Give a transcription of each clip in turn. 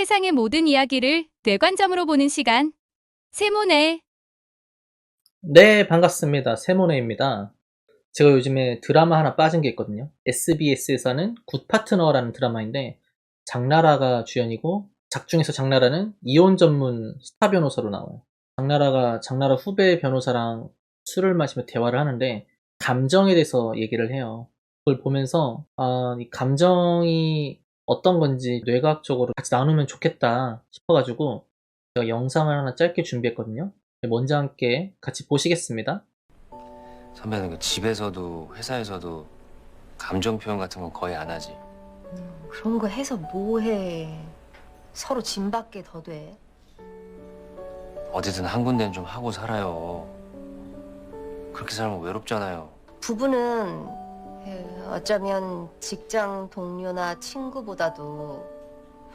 세상의 모든 이야기를 뇌관점으로 보는 시간. 세모네. 네, 반갑습니다. 세모네입니다. 제가 요즘에 드라마 하나 빠진 게 있거든요. SBS에서는 굿 파트너라는 드라마인데 장나라가 주연이고 작중에서 장나라는 이혼 전문 스타 변호사로 나와요. 장나라가 장나라 후배 변호사랑 술을 마시며 대화를 하는데 감정에 대해서 얘기를 해요. 그걸 보면서 아, 이 감정이 어떤 건지 뇌과학적으로 같이 나누면 좋겠다 싶어가지고 제가 영상을 하나 짧게 준비했거든요. 먼저 함께 같이 보시겠습니다. 선배는 그 집에서도 회사에서도 감정 표현 같은 건 거의 안 하지. 그런 거 해서 뭐해. 서로 짐밖에 더 돼. 어디든 한 군데는 좀 하고 살아요. 그렇게 살면 외롭잖아요. 부부는 에, 어쩌면 직장 동료나 친구보다도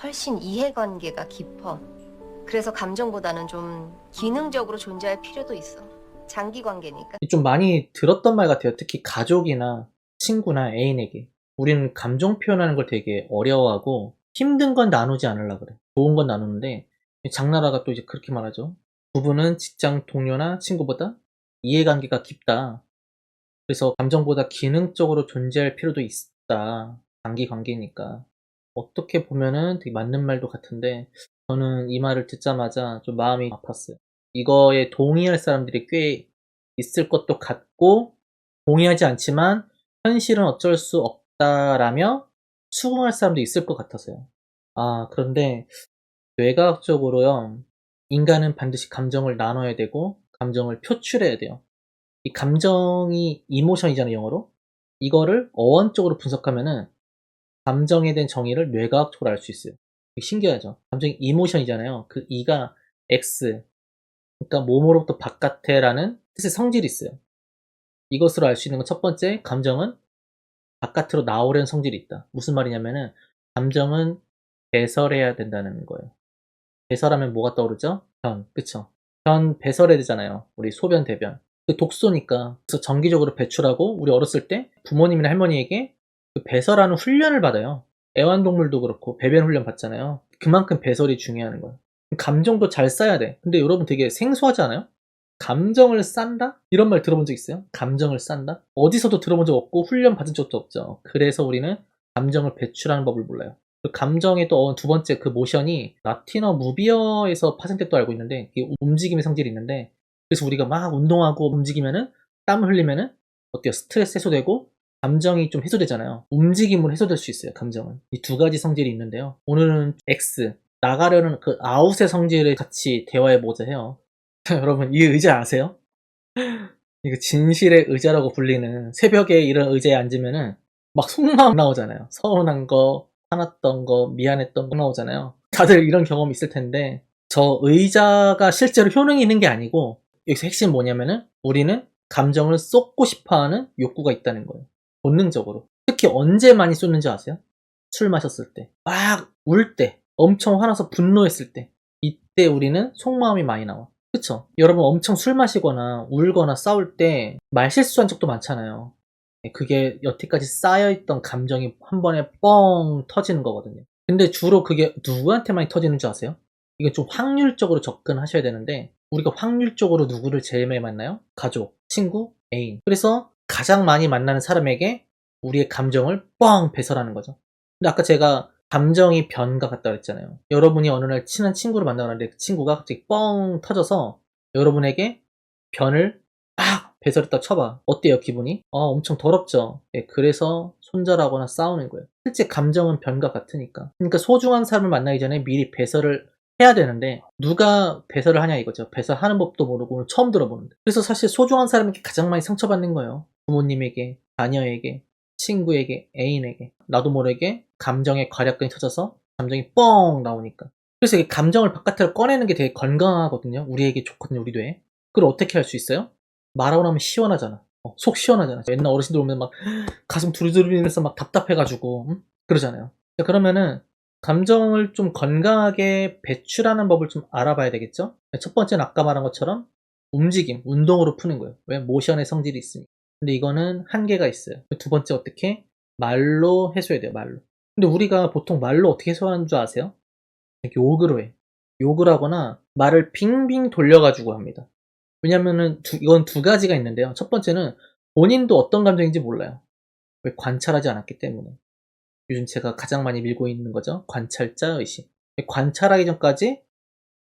훨씬 이해관계가 깊어. 그래서 감정보다는 좀 기능적으로 존재할 필요도 있어. 장기 관계니까. 좀 많이 들었던 말 같아요. 특히 가족이나 친구나 애인에게. 우리는 감정 표현하는 걸 되게 어려워하고 힘든 건 나누지 않으려고 그래. 좋은 건 나누는데 장나라가 또 이제 그렇게 말하죠. 부부는 직장 동료나 친구보다 이해관계가 깊다. 그래서 감정보다 기능적으로 존재할 필요도 있다. 장기 관계니까. 어떻게 보면은 되게 맞는 말도 같은데 저는 이 말을 듣자마자 좀 마음이 아팠어요. 이거에 동의할 사람들이 꽤 있을 것도 같고 동의하지 않지만 현실은 어쩔 수 없다라며 수긍할 사람도 있을 것 같아서요. 아 그런데 뇌과학적으로요 인간은 반드시 감정을 나눠야 되고 감정을 표출해야 돼요. 이 감정이 이모션이잖아요 영어로. 이거를 어원적으로 분석하면은 감정에 대한 정의를 뇌과학적으로 알 수 있어요. 신기하죠. 감정이 이모션이잖아요. 그 이가 X 그러니까 몸으로부터 바깥에라는 뜻의 성질이 있어요. 이것으로 알 수 있는 건 첫 번째, 감정은 바깥으로 나오려는 성질이 있다. 무슨 말이냐면은 감정은 배설해야 된다는 거예요. 배설하면 뭐가 떠오르죠? 변, 그쵸? 변 배설해야 되잖아요. 우리 소변, 대변. 그 독소니까 그래서 정기적으로 배출하고 우리 어렸을 때 부모님이나 할머니에게 그 배설하는 훈련을 받아요. 애완동물도 그렇고 배변 훈련 받잖아요. 그만큼 배설이 중요한 거예요. 감정도 잘 쌓아야 돼. 근데 여러분 되게 생소하지 않아요? 감정을 싼다? 이런 말 들어본 적 있어요? 감정을 싼다? 어디서도 들어본 적 없고 훈련 받은 적도 없죠. 그래서 우리는 감정을 배출하는 법을 몰라요. 그 감정의 또 두 번째 그 모션이 라틴어 무비어에서 파생됐도 알고 있는데 움직임의 성질이 있는데 그래서 우리가 막 운동하고 움직이면은 땀을 흘리면은 어때요? 스트레스 해소되고 감정이 좀 해소되잖아요. 움직임으로 해소될 수 있어요. 감정은 이 두 가지 성질이 있는데요. 오늘은 X 나가려는 그 아웃의 성질을 같이 대화해 보자 해요. 여러분, 이 의자 아세요? 이거 진실의 의자라고 불리는 새벽에 이런 의자에 앉으면은 막 속마음 나오잖아요. 서운한 거, 화났던 거, 미안했던 거 나오잖아요. 다들 이런 경험 있을 텐데, 저 의자가 실제로 효능이 있는 게 아니고, 여기서 핵심 뭐냐면은, 우리는 감정을 쏟고 싶어 하는 욕구가 있다는 거예요. 본능적으로. 특히 언제 많이 쏟는지 아세요? 술 마셨을 때. 막 울 때. 엄청 화나서 분노했을 때 이때 우리는 속마음이 많이 나와 그쵸? 여러분 엄청 술 마시거나 울거나 싸울 때 말실수한 적도 많잖아요 그게 여태까지 쌓여있던 감정이 한 번에 뻥 터지는 거거든요 근데 주로 그게 누구한테 많이 터지는 줄 아세요? 이건 좀 확률적으로 접근하셔야 되는데 우리가 확률적으로 누구를 제일 많이 만나요? 가족, 친구, 애인 그래서 가장 많이 만나는 사람에게 우리의 감정을 뻥 배설하는 거죠 근데 아까 제가 감정이 변과 같다 그랬잖아요. 여러분이 어느 날 친한 친구를 만나는데 그 친구가 갑자기 뻥 터져서 여러분에게 변을 막 배설했다 쳐봐. 어때요, 기분이? 어, 엄청 더럽죠? 네, 그래서 손절하거나 싸우는 거예요. 실제 감정은 변과 같으니까. 그러니까 소중한 사람을 만나기 전에 미리 배설을 해야 되는데 누가 배설을 하냐 이거죠. 배설하는 법도 모르고 오늘 처음 들어보는데. 그래서 사실 소중한 사람에게 가장 많이 상처받는 거예요. 부모님에게, 자녀에게, 친구에게, 애인에게, 나도 모르게 감정의 과략근이 터져서 감정이 뻥 나오니까. 그래서 이게 감정을 바깥으로 꺼내는 게 되게 건강하거든요. 우리에게 좋거든요, 우리 뇌에. 그걸 어떻게 할 수 있어요? 말하고 나면 시원하잖아. 어, 속 시원하잖아. 옛날 어르신들 오면 막 가슴 두리두리면서 막 답답해가지고 응? 그러잖아요. 그러면은 감정을 좀 건강하게 배출하는 법을 좀 알아봐야 되겠죠? 첫 번째는 아까 말한 것처럼 움직임, 운동으로 푸는 거예요. 왜? 모션의 성질이 있으니까. 근데 이거는 한계가 있어요. 두 번째 어떻게? 말로 해소해야 돼요, 말로. 근데 우리가 보통 말로 어떻게 해소하는 줄 아세요? 욕으로 해. 욕을 하거나 말을 빙빙 돌려가지고 합니다. 왜냐면은 두- 이건 두 가지가 있는데요. 첫 번째는 본인도 어떤 감정인지 몰라요. 왜 관찰하지 않았기 때문에. 요즘 제가 가장 많이 밀고 있는 거죠. 관찰자 의식. 관찰하기 전까지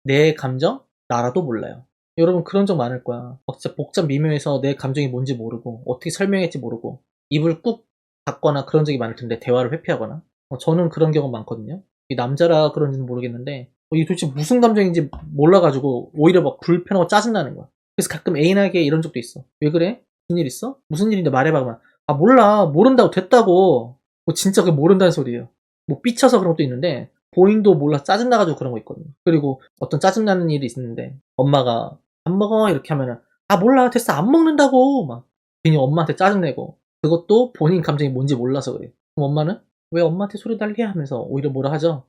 내 감정 나라도 몰라요. 여러분 그런 적 많을 거야. 막 진짜 복잡 미묘해서 내 감정이 뭔지 모르고 어떻게 설명할지 모르고 입을 꾹 닫거나 그런 적이 많을 텐데 대화를 회피하거나 어, 저는 그런 경우 많거든요. 이 남자라 그런지는 모르겠는데 어, 이게 도대체 무슨 감정인지 몰라가지고 오히려 막 불편하고 짜증나는 거야. 그래서 가끔 애인에게 이런 적도 있어. 왜 그래? 무슨 일 있어? 무슨 일인데 말해봐. 아 몰라 모른다고 됐다고. 뭐 진짜 그 모른다는 소리예요. 뭐 삐쳐서 그런 것도 있는데 본인도 몰라 짜증나가지고 그런 거 있거든요. 그리고 어떤 짜증나는 일이 있는데 엄마가 안 먹어 이렇게 하면은 아 몰라 됐어 안 먹는다고 막 괜히 엄마한테 짜증내고 그것도 본인 감정이 뭔지 몰라서 그래. 그럼 엄마는 왜 엄마한테 소리 달게 하면서 오히려 뭐라 하죠.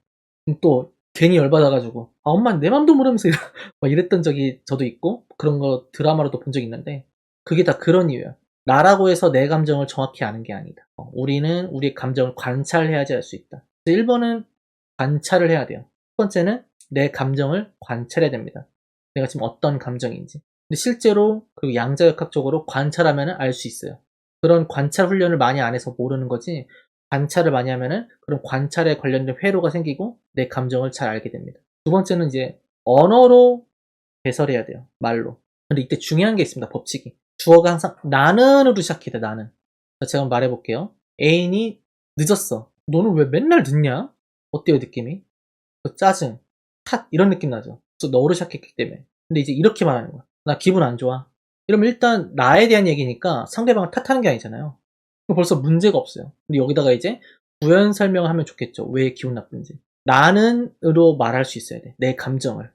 또 괜히 열받아가지고 아 엄마 내 맘도 모르면서 이랬던 적이 저도 있고 그런 거 드라마로도 본 적이 있는데 그게 다 그런 이유야. 나라고 해서 내 감정을 정확히 아는 게 아니다. 어, 우리는 우리 감정을 관찰해야지 알 수 있다. 1번은 관찰을 해야 돼요. 첫 번째는 내 감정을 관찰해야 됩니다. 내가 지금 어떤 감정인지. 근데 실제로 그리고 양자역학적으로 관찰하면 알 수 있어요. 그런 관찰 훈련을 많이 안 해서 모르는 거지 관찰을 많이 하면은 그런 관찰에 관련된 회로가 생기고 내 감정을 잘 알게 됩니다. 두 번째는 이제 언어로 배설해야 돼요. 말로. 근데 이때 중요한 게 있습니다. 법칙이. 주어가 항상 나는으로 시작해야 돼. 나는. 자, 제가 한번 말해볼게요. 애인이 늦었어. 너는 왜 맨날 늦냐? 어때요 느낌이? 그 짜증, 탓 이런 느낌 나죠. 그래서 너로 시작했기 때문에. 근데 이제 이렇게 말하는 거야. 나 기분 안 좋아. 이러면 일단 나에 대한 얘기니까 상대방을 탓하는 게 아니잖아요. 벌써 문제가 없어요. 근데 여기다가 이제 부연 설명을 하면 좋겠죠. 왜 기분 나쁜지. 나는으로 말할 수 있어야 돼. 내 감정을.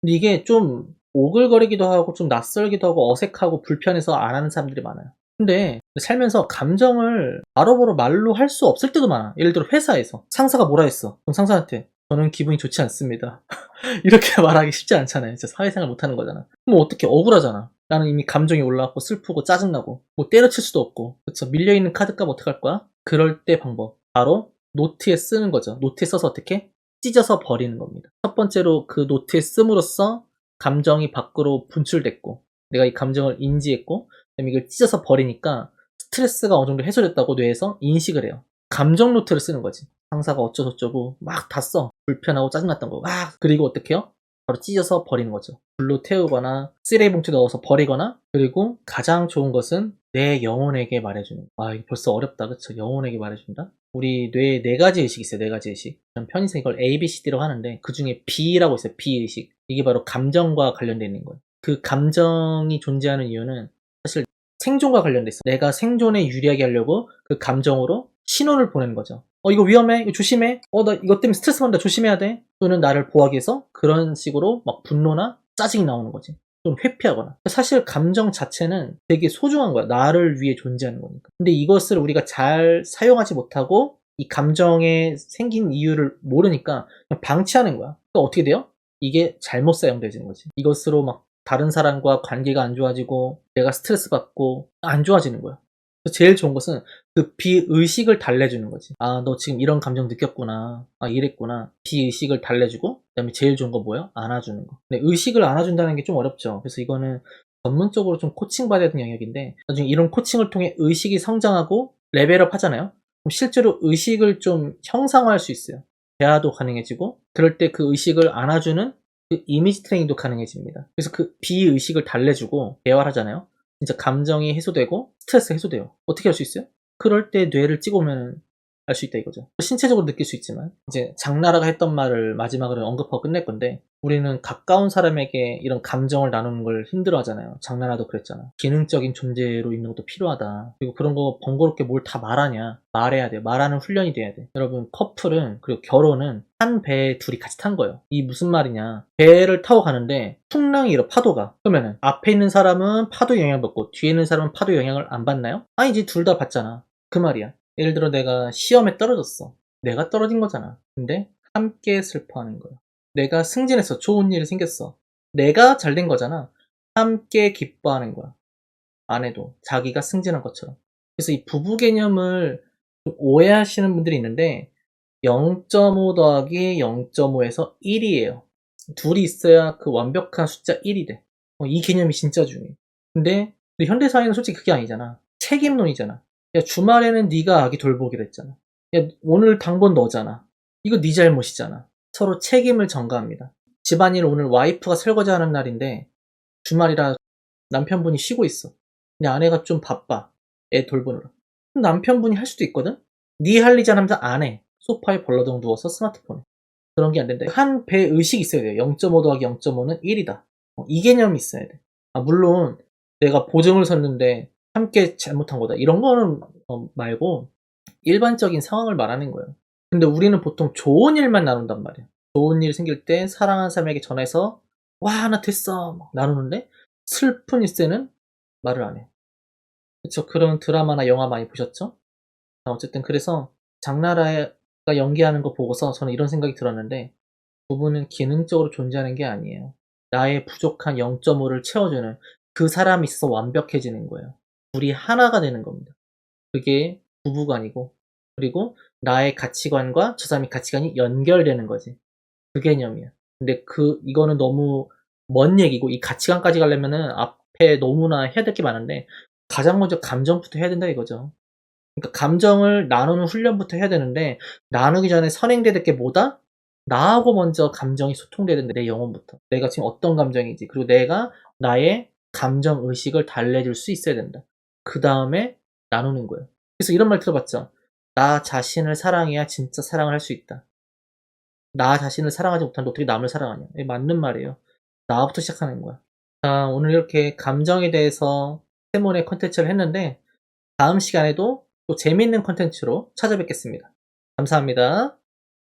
근데 이게 좀 오글거리기도 하고 좀 낯설기도 하고 어색하고 불편해서 안 하는 사람들이 많아요. 근데 살면서 감정을 바로바로 말로 할 수 없을 때도 많아. 예를 들어 회사에서 상사가 뭐라 했어. 그럼 상사한테 저는 기분이 좋지 않습니다. 이렇게 말하기 쉽지 않잖아요. 진짜 사회생활 못하는 거잖아. 그럼 어떻게 억울하잖아. 나는 이미 감정이 올라왔고 슬프고 짜증나고 뭐 때려칠 수도 없고 그쵸 밀려있는 카드값 어떡할 거야? 그럴 때 방법 바로 노트에 쓰는 거죠. 노트에 써서 어떻게? 찢어서 버리는 겁니다. 첫 번째로 그 노트에 씀으로써 감정이 밖으로 분출됐고 내가 이 감정을 인지했고 그다음에 이걸 찢어서 버리니까 스트레스가 어느 정도 해소됐다고 뇌에서 인식을 해요. 감정 노트를 쓰는 거지. 상사가 어쩌고저쩌고 막 다 써. 불편하고 짜증났던 거. 막 그리고 어떻게 해요? 바로 찢어서 버리는 거죠. 불로 태우거나 쓰레기 봉투에 넣어서 버리거나 그리고 가장 좋은 것은 내 영혼에게 말해주는 거. 아 이거 벌써 어렵다 그쵸? 영혼에게 말해준다? 우리 뇌에 네 가지 의식이 있어요. 네 가지 의식. 편의상 이걸 A, B, C, D라고 하는데 그 중에 B라고 있어요. B 의식. 이게 바로 감정과 관련되어 있는 거예요. 그 감정이 존재하는 이유는 사실 생존과 관련돼 있어. 내가 생존에 유리하게 하려고 그 감정으로 신호를 보내는 거죠. 어, 이거 위험해. 이거 조심해. 어, 나 이것 때문에 스트레스 받는다. 조심해야 돼. 또는 나를 보호하기 위해서 그런 식으로 막 분노나 짜증이 나오는 거지. 좀 회피하거나. 사실 감정 자체는 되게 소중한 거야. 나를 위해 존재하는 거니까. 근데 이것을 우리가 잘 사용하지 못하고 이 감정에 생긴 이유를 모르니까 방치하는 거야. 그러니까 어떻게 돼요? 이게 잘못 사용되는 거지. 이것으로 막 다른 사람과 관계가 안 좋아지고 내가 스트레스 받고 안 좋아지는 거야. 제일 좋은 것은 그 비의식을 달래주는 거지. 아, 너 지금 이런 감정 느꼈구나. 아, 이랬구나. 비의식을 달래주고, 그 다음에 제일 좋은 거 뭐예요? 안아주는 거. 근데 의식을 안아준다는 게 좀 어렵죠. 그래서 이거는 전문적으로 좀 코칭 받아야 되는 영역인데, 나중에 이런 코칭을 통해 의식이 성장하고 레벨업 하잖아요? 그럼 실제로 의식을 좀 형상화할 수 있어요. 대화도 가능해지고, 그럴 때 그 의식을 안아주는 그 이미지 트레이닝도 가능해집니다. 그래서 그 비의식을 달래주고 대화를 하잖아요. 진짜 감정이 해소되고 스트레스 해소돼요. 어떻게 할 수 있어요? 그럴 때 뇌를 찍어오면 알수 있다 이거죠. 신체적으로 느낄 수 있지만 이제 장나라가 했던 말을 마지막으로 언급하고 끝낼 건데 우리는 가까운 사람에게 이런 감정을 나누는 걸 힘들어 하잖아요. 장나라도 그랬잖아. 기능적인 존재로 있는 것도 필요하다. 그리고 그런 거 번거롭게 뭘 다 말하냐. 말해야 돼. 말하는 훈련이 돼야 돼. 여러분 커플은 그리고 결혼은 한 배에 둘이 같이 탄 거예요. 이 무슨 말이냐. 배를 타고 가는데 풍랑이 일어 파도가. 그러면은 앞에 있는 사람은 파도 영향을 받고 뒤에 있는 사람은 파도 영향을 안 받나요? 아니지 둘 다 받잖아. 그 말이야. 예를 들어 내가 시험에 떨어졌어. 내가 떨어진 거잖아. 근데 함께 슬퍼하는 거야. 내가 승진해서 좋은 일이 생겼어. 내가 잘 된 거잖아. 함께 기뻐하는 거야. 아내도 자기가 승진한 것처럼. 그래서 이 부부 개념을 좀 오해하시는 분들이 있는데 0.5 더하기 0.5에서 1이에요. 둘이 있어야 그 완벽한 숫자 1이 돼. 어, 이 개념이 진짜 중요해. 근데 우리 현대사회는 솔직히 그게 아니잖아. 책임론이잖아. 야 주말에는 네가 아기 돌보기로 했잖아. 야 오늘 당번 너잖아. 이거 네 잘못이잖아. 서로 책임을 전가합니다. 집안일 오늘 와이프가 설거지하는 날인데 주말이라 남편분이 쉬고 있어. 근데 아내가 좀 바빠. 애 돌보느라. 남편분이 할 수도 있거든? 네 할 일이잖아 하면서 안 해. 소파에 벌러덩 누워서 스마트폰에. 그런 게 안 된다. 한 배 의식이 있어야 돼요. 0.5 더하기 0.5는 1이다. 이 개념이 있어야 돼. 아, 물론 내가 보증을 섰는데 함께 잘못한 거다. 이런 거는 어, 말고 일반적인 상황을 말하는 거예요. 근데 우리는 보통 좋은 일만 나눈단 말이야. 좋은 일 생길 때 사랑하는 사람에게 전해서 와, 나 됐어. 막 나누는데 슬픈 일세는 말을 안 해. 그쵸. 그런 드라마나 영화 많이 보셨죠? 아, 어쨌든 그래서 장나라가 연기하는 거 보고서 저는 이런 생각이 들었는데 부부는 기능적으로 존재하는 게 아니에요. 나의 부족한 0.5를 채워주는 그 사람이 있어서 완벽해지는 거예요. 둘이 하나가 되는 겁니다. 그게 부부가 아니고 그리고 나의 가치관과 저 사람의 가치관이 연결되는 거지. 그 개념이야. 근데 그 이거는 너무 먼 얘기고 이 가치관까지 가려면은 앞에 너무나 해야 될 게 많은데 가장 먼저 감정부터 해야 된다 이거죠. 그러니까 감정을 나누는 훈련부터 해야 되는데 나누기 전에 선행돼야 될 게 뭐다? 나하고 먼저 감정이 소통돼야 된다. 내 영혼부터. 내가 지금 어떤 감정이지. 그리고 내가 나의 감정 의식을 달래줄 수 있어야 된다. 그 다음에 나누는 거예요. 그래서 이런 말 들어봤죠. 나 자신을 사랑해야 진짜 사랑을 할 수 있다. 나 자신을 사랑하지 못하는데 어떻게 남을 사랑하냐. 이게 맞는 말이에요. 나부터 시작하는 거야. 자, 오늘 이렇게 감정에 대해서 세몬의 컨텐츠를 했는데 다음 시간에도 또 재밌는 컨텐츠로 찾아뵙겠습니다. 감사합니다.